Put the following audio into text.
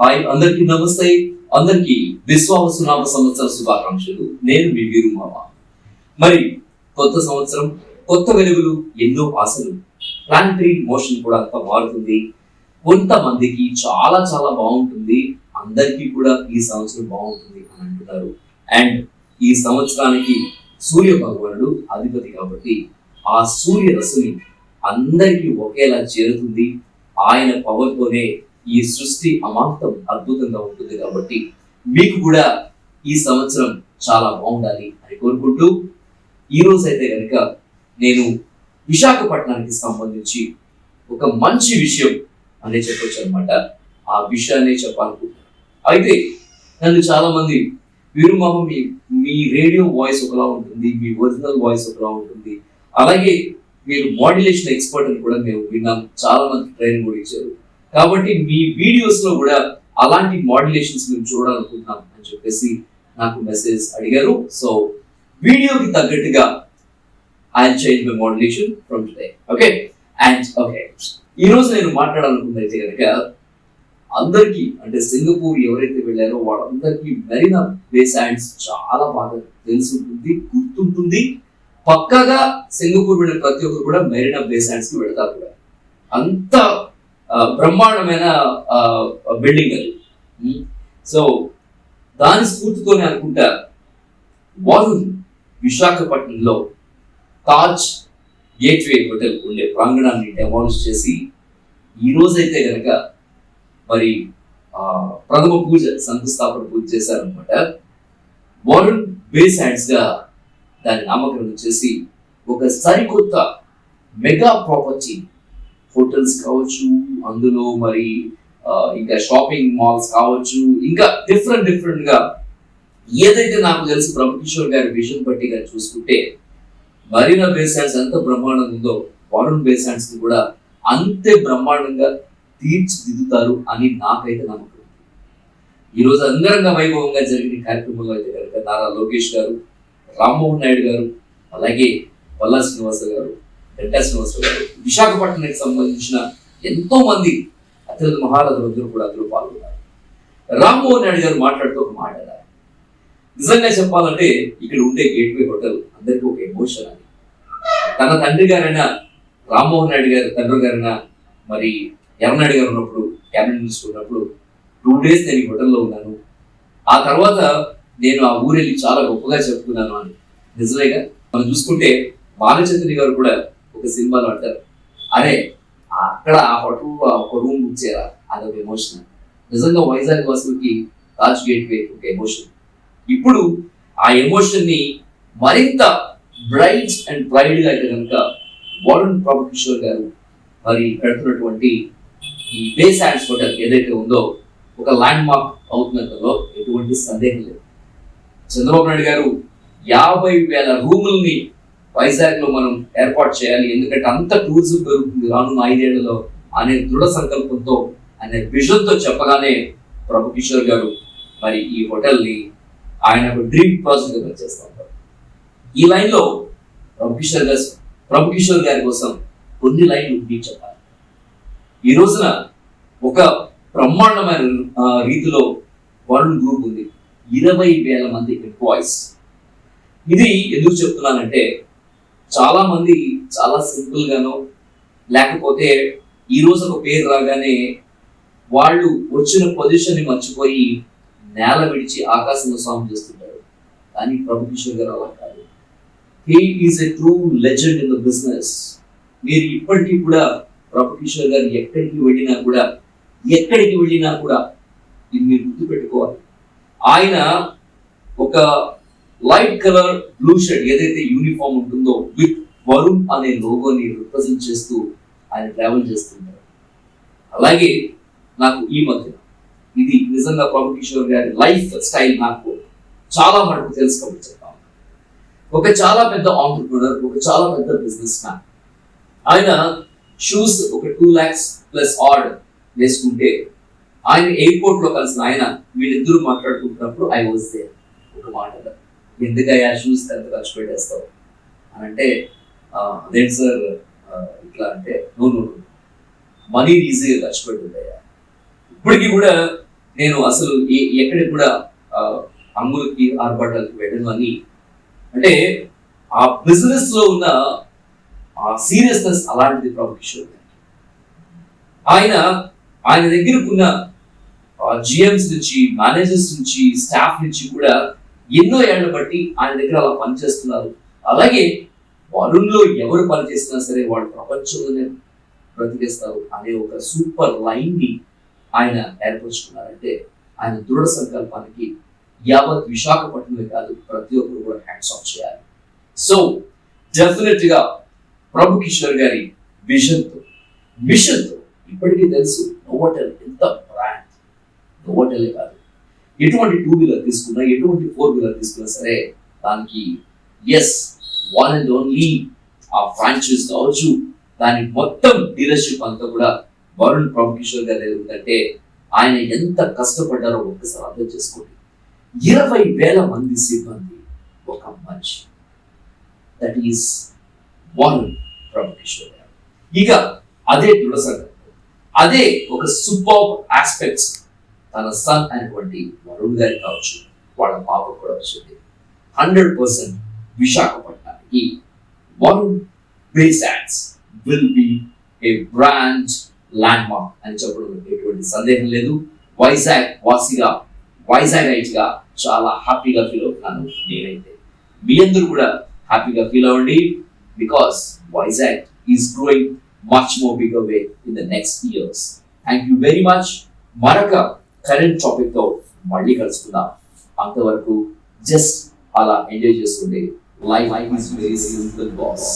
Hi అందరికీ నమస్తే. అందరికీ విశ్వావసునామ సంవత్సర శుభాకాంక్షలు. నేను మీ వీరు మామ. మరి కొత్త సంవత్సరం కొత్త వెలుగులు ఎన్నో ఆశలు. ప్లానిటరీ మోషన్ కూడా అంత మారుతుంది. కొంతమందికి చాలా చాలా బాగుంటుంది. అందరికీ కూడా ఈ సంవత్సరం బాగుంటుంది అని అంటున్నారు. అండ్ ఈ సంవత్సరానికి సూర్య భగవానుడు అధిపతి కాబట్టి ఆ సూర్య రశ్మి అందరికీ ఒకేలా చేరుతుంది. ఆయన పవర్తోనే ఈ సృష్టి అమాంతం అద్భుతంగా ఉంటుంది కాబట్టి మీకు కూడా ఈ సంవత్సరం చాలా బాగుండాలి అని కోరుకుంటూ ఈ రోజు అయితే కనుక నేను విశాఖపట్నానికి సంబంధించి ఒక మంచి విషయం అనే చెప్పొచ్చు అనమాట ఆ విషయాన్ని చెప్పాలనుకుంటున్నాను. అయితే నన్ను చాలా మంది వీరు మామ మీ మీ రేడియో వాయిస్ ఒకలా ఉంటుంది మీ ఒరిజినల్ వాయిస్ ఒకలా ఉంటుంది. అలాగే మీరు మాడ్యులేషన్ ఎక్స్పర్ట్ అని కూడా మేము విన్నాం. చాలా మంది ట్రైనింగ్ కూడా ఇచ్చారు. కాబట్టి మీ వీడియోస్లో కూడా అలాంటి మాడ్యులేషన్స్ మేము చూడాలనుకుంటున్నాం అని చెప్పేసి నాకు మెసేజ్ అడిగారు. సో వీడియోకి తగ్గట్టుగా I change my modulation from today okay and okay ఈ రోజు నేను మాట్లాడాలనుకున్నైతే కనుక అందరికీ అంటే సింగపూర్ ఎవరైతే వెళ్ళారో వాళ్ళందరికీ మెరీనా బే సాండ్స్ చాలా బాగా తెలుసుంటుంది గుర్తుంటుంది. పక్కగా సింగపూర్ వెళ్ళిన ప్రతి ఒక్కరు కూడా మెరీనా బే సాండ్స్కి వెళ్తారు కూడా. అంత బ్రహ్మాండమైన బిల్డింగ్ అది. సో దాని స్ఫూర్తితోనే అనుకుంటా వరుణ్ విశాఖపట్నంలో తాజ్ గేట్వే హోటల్ ఉండే ప్రాంగణాన్ని డెమాలిష్ చేసి ఈ రోజైతే గనక మరి ప్రథమ పూజ శంకుస్థాపన పూజ చేశారనమాట వరుణ్ బేస్ హ్యాండ్స్గా దాన్ని నామకరణం చేసి ఒక సరికొత్త మెగా ప్రాపర్టీ హోటల్స్ కావచ్చు అందులో మరి ఇంకా షాపింగ్ మాల్స్ కావచ్చు ఇంకా డిఫరెంట్ డిఫరెంట్గా ఏదైతే నాకు తెలిసి బ్రహ్మకిషోర్ గారి విజన్ పట్టిగా గారు చూసుకుంటే మరీనా బేసాండ్స్ ఎంత బ్రహ్మాండంగా ఉందో వరుణ్ బేసాండ్స్ కూడా అంతే బ్రహ్మాండంగా తీర్చిదిద్దుతారు అని నాకైతే నమ్మకం ఈరోజు ఈ అంగరంగ వైభవంగా జరిగిన కార్యక్రమంలో అయితే కనుక నారా లోకేష్ గారు రామ్మోహన్ నాయుడు గారు అలాగే పల్లా శ్రీనివాస గారు వెంకట శ్రీనివాస గారు విశాఖపట్నానికి సంబంధించిన ఎంతో మంది అత్యంత మహారథులందరూ కూడా అందులో పాల్గొన్నారు. రామ్మోహన్ నాయుడు గారు మాట్లాడుతూ ఒక మాట నిజంగా చెప్పాలంటే ఇక్కడ ఉండే గేట్వే హోటల్ అందరికీ ఒక ఎమోషన్ అని తన తండ్రి గారైన రామ్మోహన్ నాయుడు గారు తండ్రి గారైన మరి ఎర్రనాయుడు గారు ఉన్నప్పుడు క్యాబినెట్ మినిస్టర్ ఉన్నప్పుడు టూ డేస్ నేను ఈ హోటల్లో ఉన్నాను. ఆ తర్వాత నేను ఆ ఊరెళ్ళి చాలా గొప్పగా చెప్పుకున్నాను అని. నిజమేగా? మనం చూసుకుంటే బాలచంద్రి గారు కూడా ఒక సినిమాలో అంటారు. అరే అక్కడ ఆ హోటల్ ఒక రూమ్ బుక్ చేయరా అదొక ఎమోషన్ నిజంగా వైజాగ్ వాసులకి తాజ్ గేట్ వే ఒక ఎమోషన్ ఇప్పుడు ఆ ఎమోషన్ని మరింత బ్రైట్ అండ్ ప్రైడ్గా అయితే కనుక వరుణ్ ప్రభు కిషోర్ గారు మరి పెడుతున్నటువంటి ఈ బేస్ హ్యాండ్స్ హోటల్ ఏదైతే ఉందో ఒక ల్యాండ్ మార్క్ అవుతున్నదో ఎటువంటి సందేహం లేదు. చంద్రబాబు నాయుడు గారు యాభై వేల రూముల్ని వైజాగ్లో మనం ఏర్పాటు చేయాలి. ఎందుకంటే అంత టూరిజం పెరుగుతుంది రానున్న ఐదేళ్ళలో అనే దృఢ సంకల్పంతో అనే విజన్తో చెప్పగానే ప్రభు కిషోర్ గారు మరి ఈ హోటల్ని ఆయన ఒక డ్రీమ్ ప్రాజెక్ట్గా చేస్తా ఉంటారు ఈ లైన్లో ప్రభు కిషోర్ గారు ప్రభు కిషోర్ గారి కోసం కొన్ని లైన్లు మీకు చెప్పాలి. ఈ రోజున ఒక బ్రహ్మాండమైన రీతిలో వరుణ్ గ్రూప్ ఉంది. ఇరవై వేల మంది ఎంప్లాయీస్ ఇది ఎందుకు చెప్తున్నానంటే చాలా మంది చాలా సింపుల్ గాను లేకపోతే ఈ రోజు ఒక పేరు రాగానే వాళ్ళు వచ్చిన పొజిషన్ని మర్చిపోయి నేల విడిచి ఆకాశంలో సాగు చేస్తుంటారు. కానీ ప్రభు కిషోర్ గారు అలా కాదు. He is a true legend in the business మీరు ఇప్పటికీ కూడా ప్రభు కిషోర్ గారు ఎక్కడికి వెళ్ళినా కూడా ఎక్కడికి వెళ్ళినా కూడా ఇది మీరు గుర్తు పెట్టుకోవాలి ఆయన ఒక లైట్ కలర్ బ్లూ షర్ట్ ఏదైతే యూనిఫామ్ ఉంటుందో విత్ వరుణ్ అనే లోగోని రిప్రజెంట్ చేస్తూ ఆయన ట్రావెల్ చేస్తుంటారు. అలాగే నాకు ఈ మధ్య ఇది నిజంగా పవన్ కిషోర్ గారి లైఫ్ స్టైల్ నాకు చాలా మటుకు తెలుసుకోమని చెప్తాను ఒక చాలా పెద్ద ఆంటర్ప్రినర్ ఒక చాలా పెద్ద బిజినెస్ మ్యాన్ ఆయన షూస్ ఒక టూ ల్యాక్స్ ప్లస్ ఆర్డ్ వేసుకుంటే ఆయన ఎయిర్పోర్ట్లో కలిసిన ఆయన వీళ్ళిద్దరూ మాట్లాడుకుంటున్నప్పుడు ఐ వాజ్ దే ఒక మాట ఎందుకయ్యా షూస్ ఎంత ఖర్చు పెట్టేస్తావు అని అంటే అదేం సార్ ఇట్లా అంటే నూనె మనీ ఈజీగా ఖర్చు పెట్టుందయ్యా ఇప్పటికీ కూడా నేను అసలు ఏ- ఎక్కడికి కూడా అమ్ములకి అంగులకి ఆర్భాటాలకి వెళ్ళను అని అంటే ఆ బిజినెస్లో ఉన్న ఆ సీరియస్నెస్ అలాంటిది ప్రభు కిషోర్ ఆయన ఆయన దగ్గరకున్న జిఎంస్ నుంచి మేనేజర్స్ నుంచి స్టాఫ్ నుంచి కూడా ఎన్నో ఏళ్ళ బట్టి ఆయన దగ్గర అలా పనిచేస్తున్నారు. అలాగే వరుణ్లో ఎవరు పనిచేసినా సరే వాళ్ళు ప్రపంచంలోనే బ్రతికేస్తారు అనే ఒక సూపర్ లైన్ని ఆయన ఏర్పరచుకున్నారంటే ఆయన దృఢ సంకల్పానికి యావత్ విశాఖపట్నమే కాదు ప్రతి ఒక్కరు కూడా హ్యాండ్స్ ఆఫ్ చేయాలి. సో డెఫినెట్గా ప్రభు కిషోర్ గారి విజన్తో మిషన్తో ఇప్పటికీ తెలుసు నోవటల్ ఎంత బ్రాండ్ నోవటలే కాదు. ఎటువంటి టూ వీలర్ తీసుకున్నా ఎటువంటి ఫోర్ వీలర్ తీసుకున్నా సరే దానికి ఎస్ వన్ అండ్ ఓన్లీ ఆ ఫ్రాంచైజ్ కావచ్చు. దాని మొత్తం డీలర్షిప్ అంతా కూడా వరుణ్ ప్రభు కిషోర్ గారు ఉందంటే ఆయన ఎంత కష్టపడ్డారో ఒక్కసారి అర్థం చేసుకోండి. ఇరవై వేల మంది సిబ్బంది ఒక మనిషి. That is Varun Prabhu Kishore garu. ఇక అదే దృఢ అదే ఒక సూపర్ ఆస్పెక్ట్స్ తన సన్ అయినటువంటి వరుణ్ గారికి కావచ్చు వాళ్ళ పాప కూడా వచ్చింది. హండ్రెడ్ పర్సెంట్ విశాఖపట్నానికి Varun బేసాట్స్ will be a branch landmark అని చెప్పడం ఎటువంటి సందేహం లేదు. వైజాగ్ వాసిగా వైజాగ్గా చాలా హ్యాపీగా ఫీల్ అవుతున్నాను నేనైతే. మీ అందరూ కూడా హ్యాపీగా ఫీల్ అవ్వండి because Vizag is growing much more big away in the next years thank you very much మరొక కరెంట్ టాపిక్తో మళ్ళీ కలుసుకుందాం అంతవరకు జస్ట్ అలా ఎంజాయ్ చేస్తుండే life is very simple boss